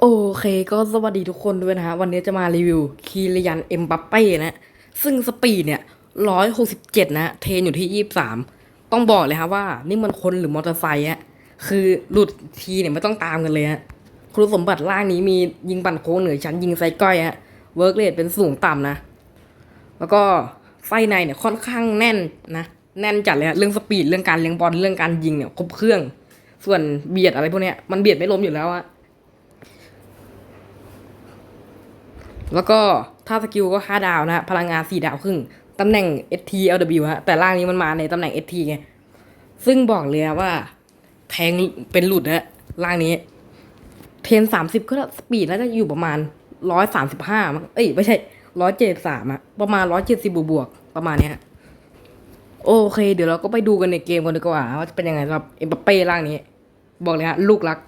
โอเคก็สวัสดีทุกคนด้วยนะฮะ วันนี้จะมารีวิวคีริยันเอ็มบัปเป้นะซึ่งสปีดเนี่ยร้อยหกสิบเจ็ดนะเทนอยู่ที่ยี่สามต้องบอกเลยฮะว่า นี่มันคนหรือมอเตอร์ไซค์อะคือหลุดทีเนี่ยไม่ต้องตามกันเลยฮะคุณสมบัติล่างนี้มียิงปั่นโค้งเหนือชั้นยิงไซก้อยฮะเวิร์กเรทเป็นสูงต่ำนะ แล้วก็ไส้ในเนี่ยค่อนข้างแน่นนะ แน่นจัดเลยฮะเรื่องสปีดเรื่องการเลี้ยงบอลเรื่องการยิงเนี่ยครบเครื่อง ส่วนเบียดอะไรพวกเนี้ยมันเบียดไม่ล้มอยู่แล้วอะ แล้วก็ถ้าสกิลก็ 5 ดาวนะฮะ พลังงาน 4 ดาวครึ่ง ตำแหน่ง ST LW ฮะ แต่ร่างนี้มันมาในตำแหน่ง ST ไง ซึ่งบอกเลยว่า แทงเป็นหลุดนะร่างนี้ เทน 30 ก็สปีดน่าจะอยู่ประมาณ 135มั้ง เอ้ย ไม่ใช่ 173อะประมาณ 170 บวกบวกๆประมาณเนี้ยโอเค เดี๋ยวเราก็ไปดูกันในเกมกันดีกว่าว่าจะเป็นยังไงสำหรับเอ็มบัปเป้ร่างนี้ บอกเลยฮะลูกรัก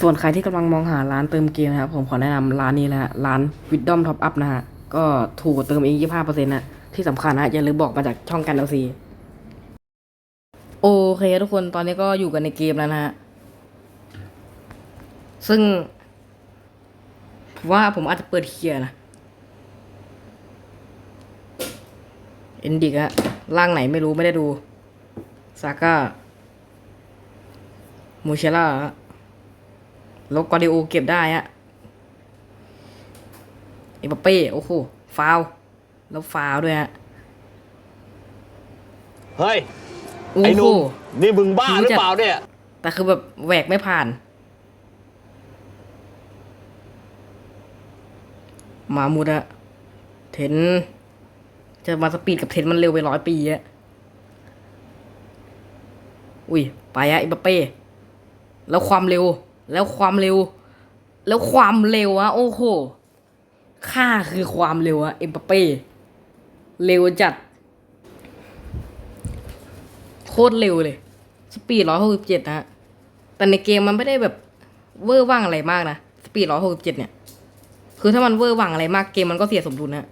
ส่วนใครที่กำลังมองหาร้านเติมเกมนะครับ ผมขอแนะนำร้านนี้นะฮะร้าน Wisdom Top Up นะฮะ ก็ถูกเติมเอง 25%นะที่สำคัญนะอย่าลืมบอกมาจากช่องกันเอาซีโอเคทุกคนตอนนี้ก็อยู่กันในเกมแล้วนะฮะ ซึ่งผมว่าผมอาจจะเปิดเคลียร์นะเอ็นดิกอะร่างไหนไม่รู้ไม่ได้ดู ซาก้า มูเชล่า แล้วกอดิโอเก็บได้อะเอมบัปเป้โอ้โหฟาวล์แล้วฟาวล์ด้วยฮะเฮ้ยโอ้ไอ้หโหนุ่มนี่มึงบ้ารู้หรือจักเปล่าเนี่ย แต่คือแบบแหวกไม่ผ่าน มามุดอะเทน จะมาสปีดกับเทนมันเร็วไปร้อยปีอะอุ้ย ไปอะเอมบัปเป้แล้วความเร็ว แล้วความเร็ว แล้วความเร็วอะโอ้โหค่าคือความเร็วอะเอ็มบปเป้เร็วจัด โคตรเร็วเลย สปีดร้อยหกสิบเจ็ดนะฮะแต่ในเกมมันไม่ได้แบบเวอร์ว่างอะไรมากนะ สปีดร้อยหกสิบเจ็ดเนี่ย คือถ้ามันเวอร์ว่างอะไรมากเกมมันก็เสียสมดุลนะ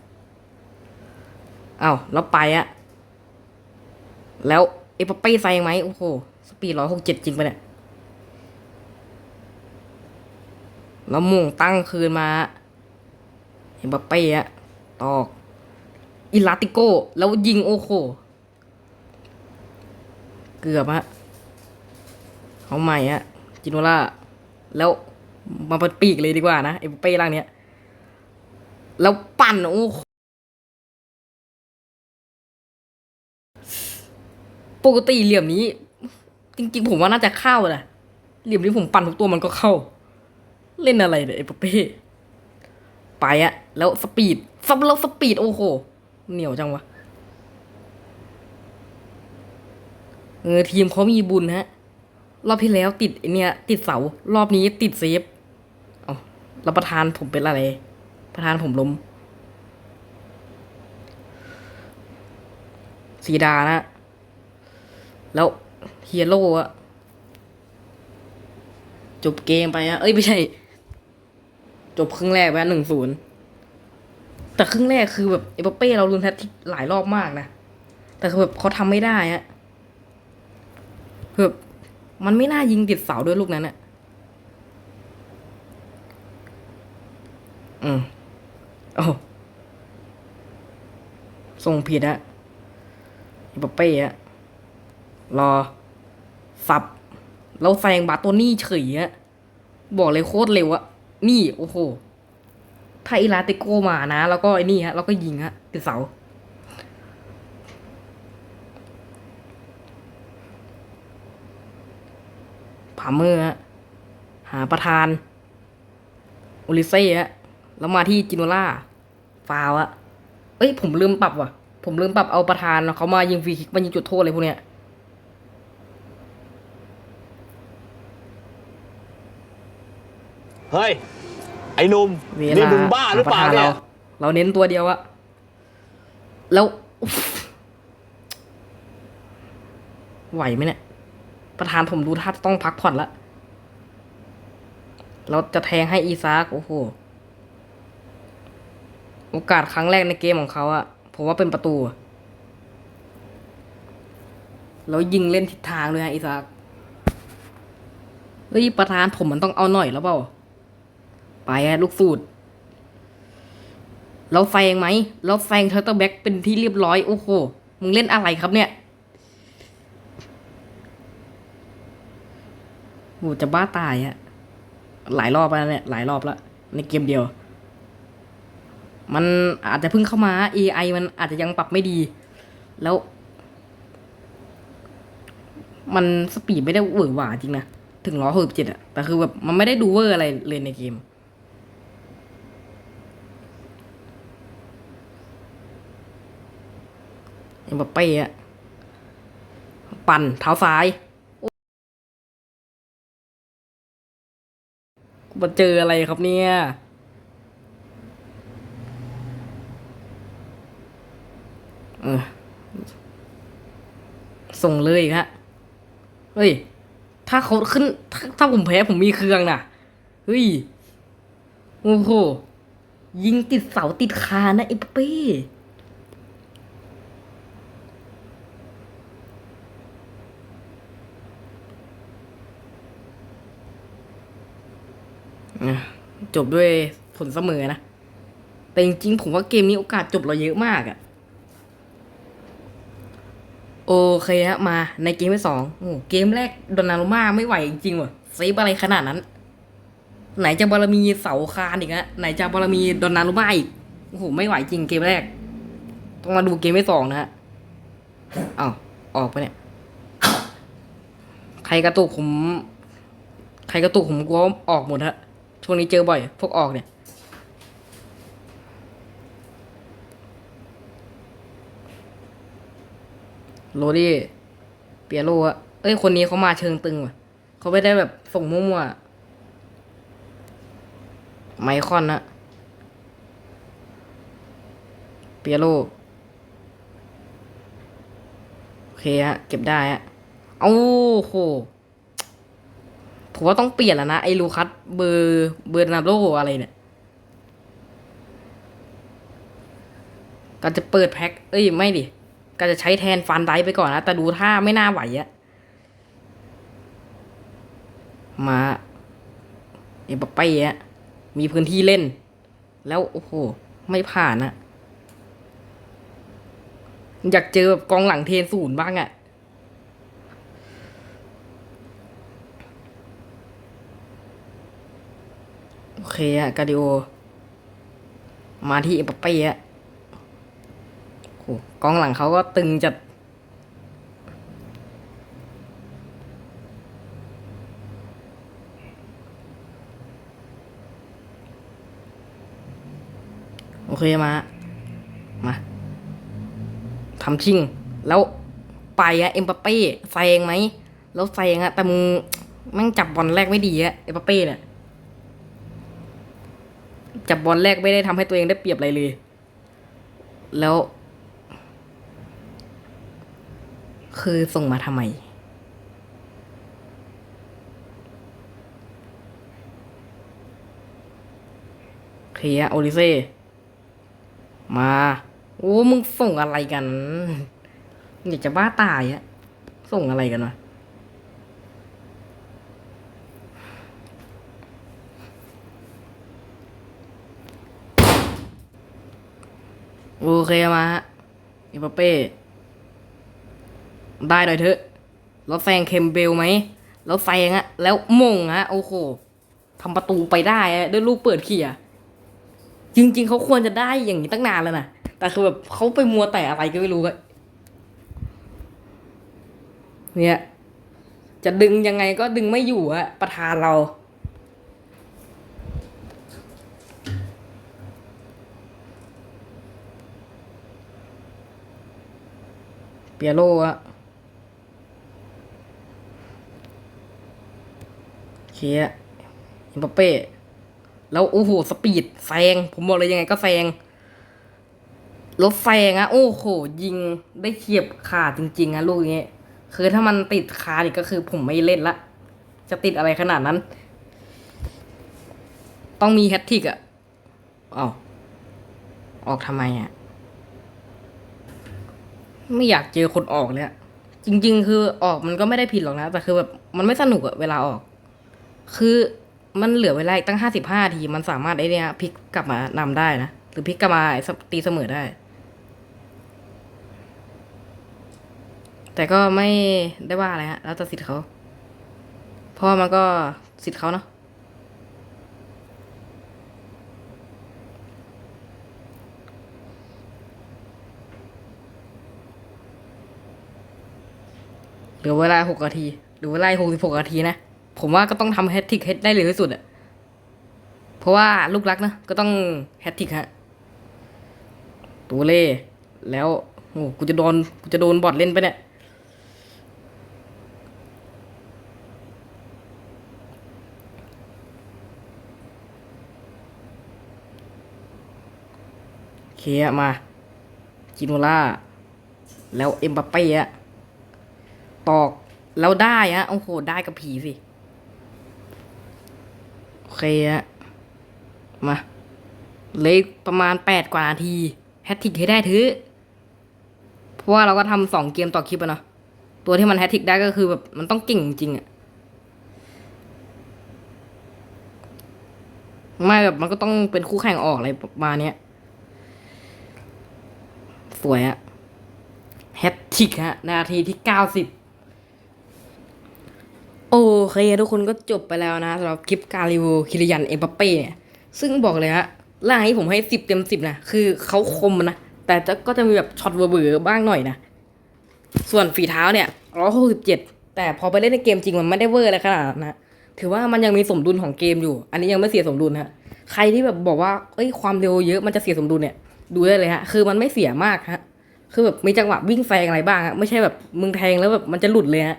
เอาแล้วไปอะแล้วเอปเป้ไซงไหมโอ้โห สปีดร้อยหกเจ็ดจริงปะเนี่ย แล้วมุ่งตั้งคืนมาเอ็มบัปเป้อะตอกอิลาติโก้ แล้วยิงโอโหเกือบฮะเขาใหม่ฮะจิโนล่า แล้วมาเป็นปีกเลยดีกว่านะเอ็มบัปเป้ร่างเนี้ย แล้วปั่นโอ้โหปกติเหลี่ยมนี้ จริงๆ ผมว่าน่าจะเข้าแหละเหลี่ยมนี้ผมปั่นทุกตัวมันก็เข้า เล่นอะไรเนี่ยเอเปเป้ไปอะแล้วสปีดซับแล้วสปีดโอ้โห เหนียวจังวะเออทีมเขามีบุญฮะ รอบที่แล้วติดเนี่ย ติดเสา รอบนี้ติดเซฟเอาแล้วประธานผมเป็นอะไร ประธานผมล้มสีดานะ แล้วเฮียโร่อะจบเกมไปอะเอ้ย ไม่ใช่ จบครึ่งแรกไปหนึ่งศูนย์แต่ครึ่งแรกคือแบบเอเปเป้เราลุ้นแทหลายรอบมากนะ แต่คือแบบเขาทำไม่ได้อะคือแบบมันไม่น่ายิงติดเสาด้วยลูกนั้นอะอืมโอ้ส่งผิดอะเอเปเป้อะรอ สับแล้วแซงบาโตนี่เฉยอะบอกเลยโคตรเร็วอะ นี่โอ้โหถ้าอีลาติโกมานะ แล้วก็ไอ้นี่ฮะ แล้วก็ยิงฮะติดเสา ผาเมอร์ฮะ หาประธาน โอลิเซ่ฮะ แล้วมาที่จิโนล่า ฟาวอะเอ้ย ผมลืมปรับว่ะ ผมลืมปรับเอาประธานเขามายิงฟรีคิกมายิงจุดโทษเลยพวกเนี้ย เฮ้ย ไอ้หนุ่มเวนี่ลามึงบ้าหรือเปล่าประธเนี่ยเราเราเน้นตัวเดียวอะแล้ว ไหวไหมเนี่ย ประธานผมดูท่าจะต้องพักผ่อนละ เราจะแทงให้อีซากโอ้โห โอกาสครั้งแรกในเกมของเขาอะผมว่าเป็นประตูอะแล้วยิงเล่นทิศทางเลยฮะอีซากเฮ้ยประธานผมมันต้องเอาหน่อยแล้วเปล่า ไปอะลูกสูตรเราแซงไหมเราแซงเทอร์เตอร์แบ็กเป็นที่เรียบร้อย โอ้โห มึงเล่นอะไรครับเนี่ยโหจะบ้าตายอะหลายรอบแล้วเนี่ย หลายรอบแล้ว ในเกมเดียว มันอาจจะเพิ่งเข้ามา AI มันอาจจะยังปรับไม่ดี แล้ว มันสปีดไม่ได้เวอร์หวาจริงนะ ถึงร้อยหกสิบเจ็ดอะแต่คือแบบมันไม่ได้ดูเวอร์อะไรเลยในเกม เอ็มบัปเป้อะปั่นเท้าซ้ายมาเจออะไรครับเนี่ยเออส่งเลยอีกฮะเฮ้ย ถ้าเขาขึ้น ถ้าถ้าผมแพ้ผมมีเครื่องน่ะเฮ้ย โอ้โห ยิงติดเสาติดคานนะเอ็มบัปเป้ อะ จบด้วยผลเสมอนะ แต่จริงๆ ผมว่าเกมนี้โอกาสจบเราเยอะมากอะโอเคฮะมาในเกมที่สองโอ้เกมแรกโดนารุมาไม่ไหวจริงๆว่ะเซฟอะไรขนาดนั้น ไหนจะบารมีเสาคานอีกฮะไหนจะบารมีโดนารุมาอีกโอ้โหไม่ไหวจริงเกมแรก ต้องมาดูเกมที่สองนะฮะอ้าวออกไปเนี่ย ใครกระตุกผม ใครกระตุกผมกลัวออกหมดฮะ ช่วงนี้เจอบ่อย พวกออกเนี่ย โรดี้เปียโรอะเอ้ย คนนี้เขามาเชิงตึงว่ะ เขาไม่ได้แบบส่งมั่วๆอะไมคอนนะเปียโรโอเคฮะ เก็บได้ฮะเอาโห ผมว่าต้องเปลี่ยนแล้วนะ ไอ้ลูคัสเบอร์เบอร์นาโดอะไรเนี่ยก็จะเปิดแพ็คเอ้ย ไม่ดิ ก็จะใช้แทนฟันไดไปก่อนนะ แต่ดูท่าไม่น่าไหวอะมาเอ็มบัปเป้อะมีพื้นที่เล่น แล้ว โอ้โห ไม่ผ่านอะอยากเจอแบบกองหลังเทนศูนย์บ้างอะ เคอะกาดิโอ มาที่เอ็มบัปเป้อะโอ้กองหลังเขาก็ตึงจัดโอเคมา มาทำชิง แล้วไปอะเอ็มบัปเป้แซงไหม แล้วแซงอะแต่มึงแม่งจับบอลแรกไม่ดีอะเอ็มบัปเป้เนี่ย จับบอลแรกไม่ได้ทำให้ตัวเองได้เปรียบอะไรเลย แล้ว คือส่งมาทำไม เคลียโอลิเซ่มา โอ้ มึงส่งอะไรกัน อยากจะบ้าตายอะ ส่งอะไรกันวะ โอเคมาฮะอีปาเป้ ได้หน่อยเถอะ แล้วแซงเคมเบลไหม แล้วแซงอะแล้วมงฮะ โอ้โหทำประตูไปได้อะด้วยลูกเปิดเขี่ยจริง ๆเขาควรจะได้อย่างนี้ตั้งนานแล้วนะแต่คือแบบเขาไปมัวแต่อะไรก็ไม่รู้อะเนี่ย จะดึงยังไงก็ดึงไม่อยู่อะประธานเรา เปียโรอะเคียอ็มบัปเป้ แล้วโอ้โห สปีดแซง ผมบอกเลยยังไงก็แซง รถแซงอะโอ้โห ยิงได้เฉียบขาดจริง ๆอะลูกอย่างเงี้ยคือถ้ามันติดคาอีกก็คือผมไม่เล่นละ จะติดอะไรขนาดนั้น ต้องมีแฮตทิกอะอ้าวออกทำไมอะ ไม่อยากเจอคนออกเลยอะจริง ๆ คือออกมันก็ไม่ได้ผิดหรอกนะ แต่คือแบบมันไม่สนุกอะเวลาออก คือมันเหลือเวลาอีกตั้งห้าสิบห้าที มันสามารถไอเนี่ยพลิกกลับมานำได้นะ หรือพลิกกลับมาตีเสมอได้ แต่ก็ไม่ได้ว่าอะไรฮะ แล้วแต่สิทธิ์เขา เพราะว่ามันก็สิทธิ์เขาเนาะ ลือเวลาหกนาทีหรือเวลาหกสิบหกนาทีนะ ผมว่าก็ต้องทำแฮตทริกให้ได้เร็วที่สุดอะเพราะว่าลูกรักนะ ก็ต้องแฮตทริกฮะตัวเล่ แล้วโอ้กูจะโดนกูจะโดนบอทเล่นไปเนี่ยโอเคมาจิโนล่า แล้วเอ็มบัปเป้อะ ตอกแล้วได้ฮะโอ้โห ได้กับผีสิ โอเคฮะ มาเลยประมาณแปดกว่านาทีแฮตทิกให้ได้ถือ เพราะว่าเราก็ทำสองเกมต่อคลิปอะเนาะตัวที่มันแฮตทิกได้ก็คือแบบมันต้องเก่งจริงอะไม่แบบมันก็ต้องเป็นคู่แข่งออกอะไรประมาณเนี้ยสวยอะแฮตทิกฮะ นาทีที่เก้าสิบ เคทุกคนก็จบไปแล้วนะสำหรับคลิปการรีวิวคิริยันเอ็มบัปเป้เนี่ยซึ่งบอกเลยฮะล่างนี้ผมให้สิบเต็มสิบนะคือเขาคมนะ แต่ก็จะมีแบบช็อตเบื่อบ้างหน่อยนะส่วนฝีเท้าเนี่ยร้อยหกสิบเจ็ดแต่พอไปเล่นในเกมจริงมันไม่ได้เวอร์อะไรขนาดนั้นนะถือว่ามันยังมีสมดุลของเกมอยู่ อันนี้ยังไม่เสียสมดุลฮะใครที่แบบบอกว่าเอ้ยความเร็วเยอะมันจะเสียสมดุลเนี่ย ดูได้เลยฮะคือมันไม่เสียมากฮะคือแบบมีจังหวะวิ่งแซงอะไรบ้างฮะไม่ใช่แบบมึงแทงแล้วแบบมันจะหลุดเลยฮะ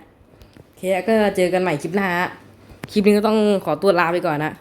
เคก็เจอกันใหม่คลิปหน้าฮะคลิปนี้ก็ต้องขอตัวลาไปก่อนนะ